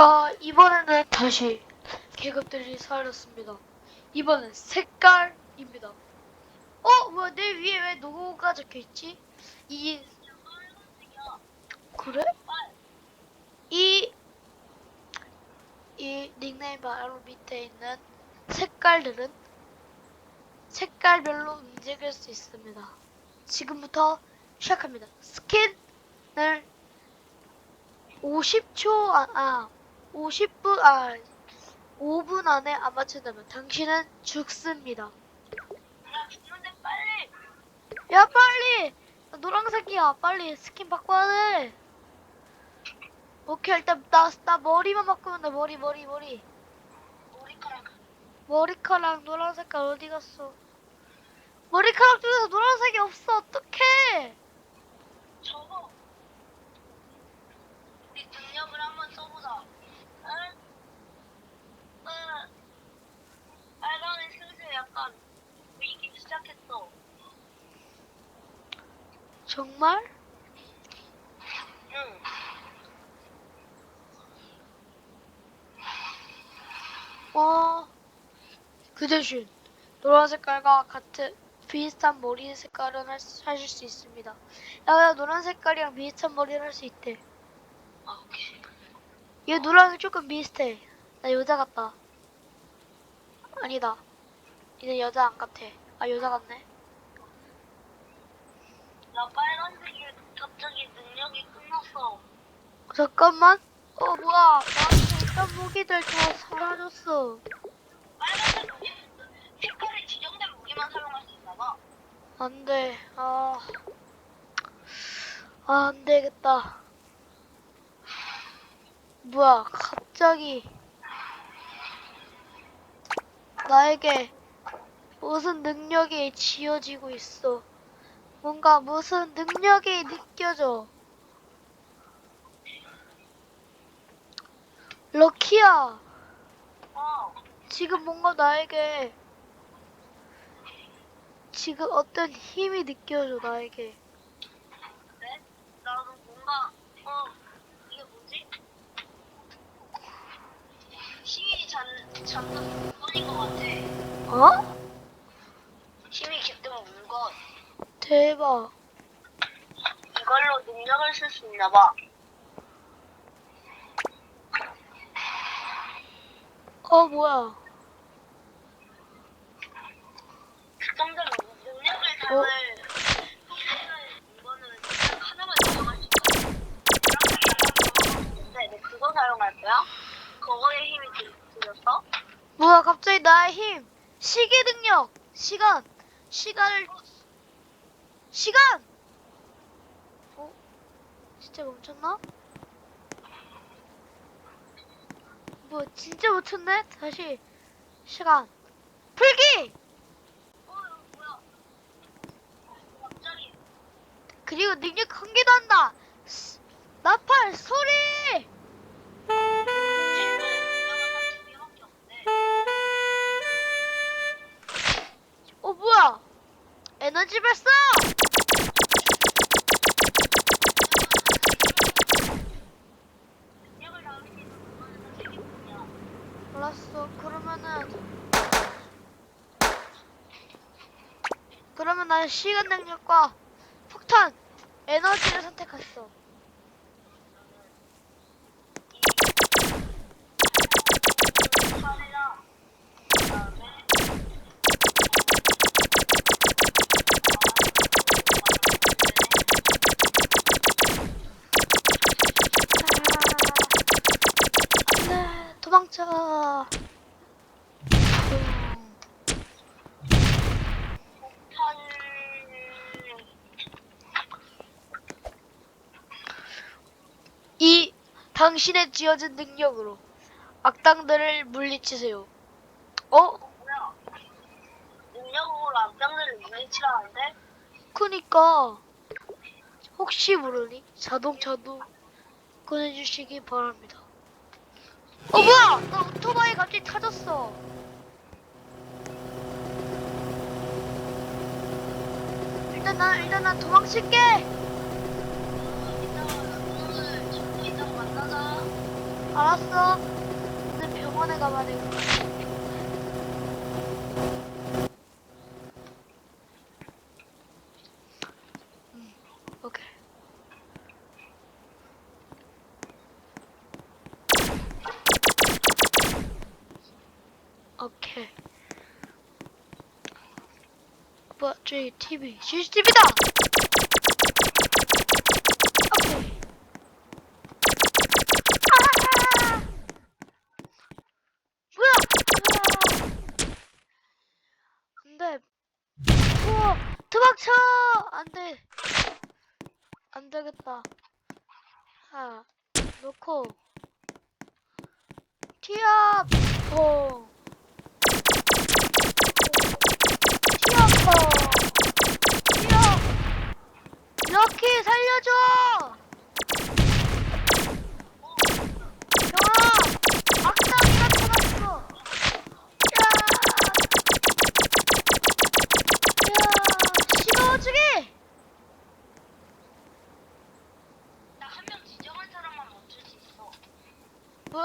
아, 이번에는 다시 계급들이 사라졌습니다. 이번엔 색깔입니다. 어, 뭐야, 내 위에 왜 노가 적혀있지? 이, 그래? 이, 이 닉네임 바로 밑에 있는 색깔들은 색깔별로 움직일 수 있습니다. 지금부터 시작합니다. 스킨을 50초, 아, 아 50분, 아, 5분 안에 안 맞춘다면 당신은 죽습니다. 야 빨리 야, 빨리! 나 노란색이야. 빨리 스킨 바꿔야 돼. 오케이, 일단 나, 나 머리만 바꾸면 돼. 머리, 머리, 머리. 머리카락 머리카락 노란 색깔 어디 갔어? 머리카락 중에서 노란색이 없어. 어떡해? 접어 우리 능력을 한번 써보자 응? 응 빨간색 슬슬 약간 보이기 시작했어 정말? 응 어, 그 대신 노란 색깔과 같은 비슷한 머리 색깔은 할 수- 하실 수 있습니다. 야, 야, 노란 색깔이랑 비슷한 머리를 할 수 있대. 아 오케이 얘 노란색 조금 비슷해. 나 여자 같다. 아니다. 이제 여자 안 같아. 아, 여자 같네. 나 빨간색이 갑자기 능력이 끝났어 잠깐만. 어, 뭐야. 나한테 있던 무기들 다 사라졌어. 빨간색 무기 색깔이 지정된 무기만 사용할 수 있나 봐 안 돼. 아. 아, 안 되겠다. 뭐야, 갑자기. 나에게 무슨 능력이 지어지고 있어. 뭔가 무슨 능력이 느껴져. 럭키야, 어 지금 뭔가 나에게 지금 어떤 힘이 느껴져, 나에게. 그래? 나도 뭔가 어 이게 뭐지? 힘이 잔 잔뜩 물건인 것 같아. 어? 힘이 깃든 물건. 대박. 이걸로 능력을 쓸 수 있나 봐. 어, 뭐야. 특정된 능력을 담을 소수의 물건을 딱 하나만 사용할 수 있어. 근데 너 그거 사용할 거야? 그거에 힘이 들- 들었어? 뭐야, 갑자기 나의 힘. 시계 능력. 시간. 시간을. 시간! 어? 진짜 멈췄나? 뭐, 진짜 멈췄네? 다시. 시간. 풀기! 그리고 능력 한 개도 한다. 스- 나팔 소리! 어, 뭐야? 에너지 발사! 능력을 담을 수 있는 물건은 딱세 개뿐이야. 알았어. 그러면은 그러면 나는 시간 능력과 폭탄 에너지를 선택했어. 그다음에 안돼 도망쳐. 음, 이 당신의 지어진 능력으로 악당들을 물리치세요. 어? 뭐야? 능력으로 앞장들을 물리치라는데? 그니까 혹시 모르니 자동차도 꺼내주시기 바랍니다. 어 뭐야? 나 오토바이 갑자기 타졌어. 일단 난 일단 난 도망칠게. 이따가 오늘 친구 이따가 만나자. 알았어. 근데 병원에 가봐야 되겠다. 음, 오케이. 오케이. 뭐, 저기 TV, CCTV다! 오케이. 아! 뭐야? 아! 안 돼. 우와, 도망쳐! 안 돼. 안 되겠다. 하, 놓고. 티압! 퐁. 不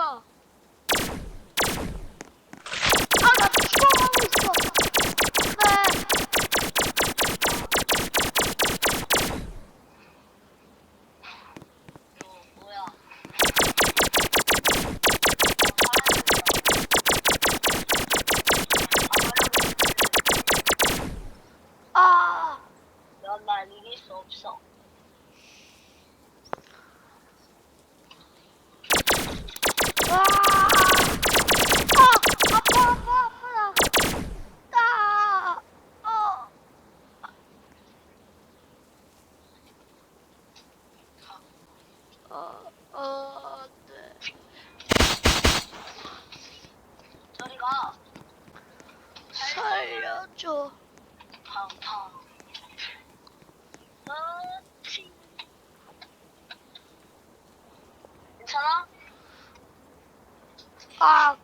아!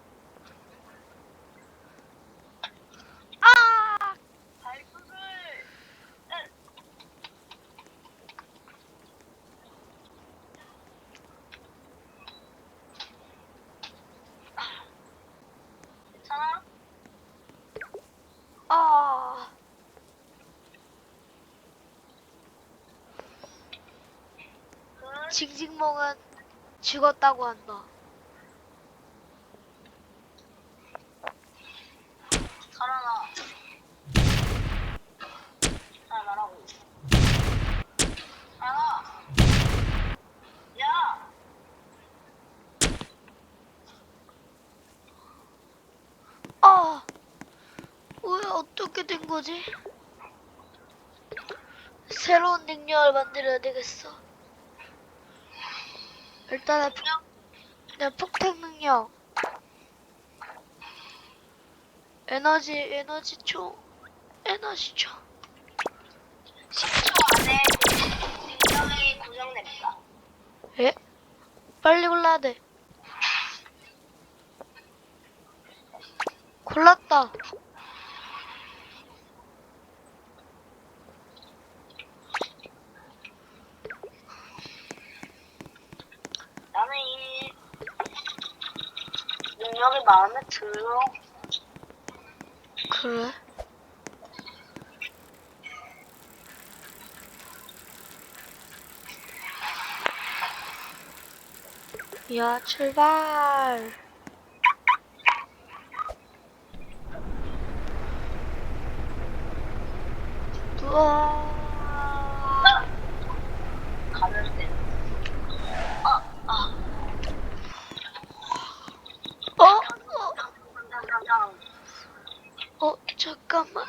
아! 아! 그 징징몽은 죽었다고 한다. 살아나. 살아나라고. 살아나. 야! 아! 왜 어떻게 된 거지? 새로운 능력을 만들어야 되겠어. 일단은 폭, 내 폭탄 능력. 에너지, 에너지 총. 에너지 총. 10초 안에 능력이 고정됩니다. 에? 빨리 골라야 돼. 골랐다. 나는 이 능력이 마음에 들어. 그래? 야, 출발. 우와. 가면 돼. 아, 아. 어? 어? 탕탕탕탕. 어, 잠깐만.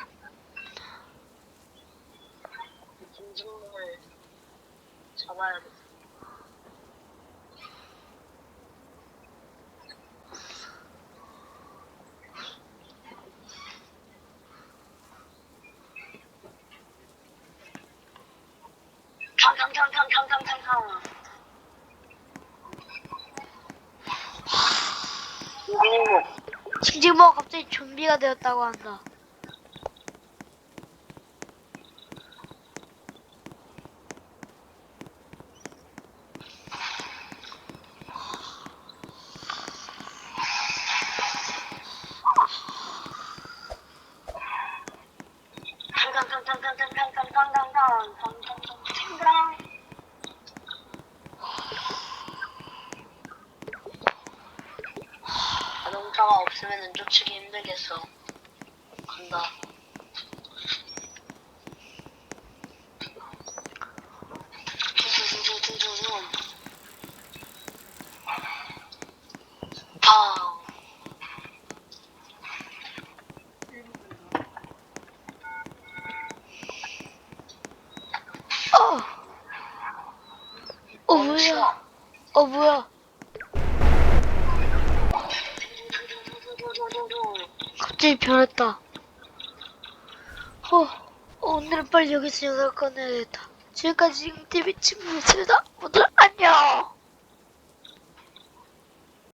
잡아야. 탕탕탕탕탕탕탕탕. 징징모가 갑자기 좀비가 되었다고 한다. 몬스터가 없으면 쫓기 힘들겠어. 간다. 어. 어 뭐야? 어 뭐야? 갑자기 변했다. 어, 오늘은 빨리 여기서 영상을 꺼내야겠다. 지금까지 지금 TV 친구였습니다. 모두 안녕.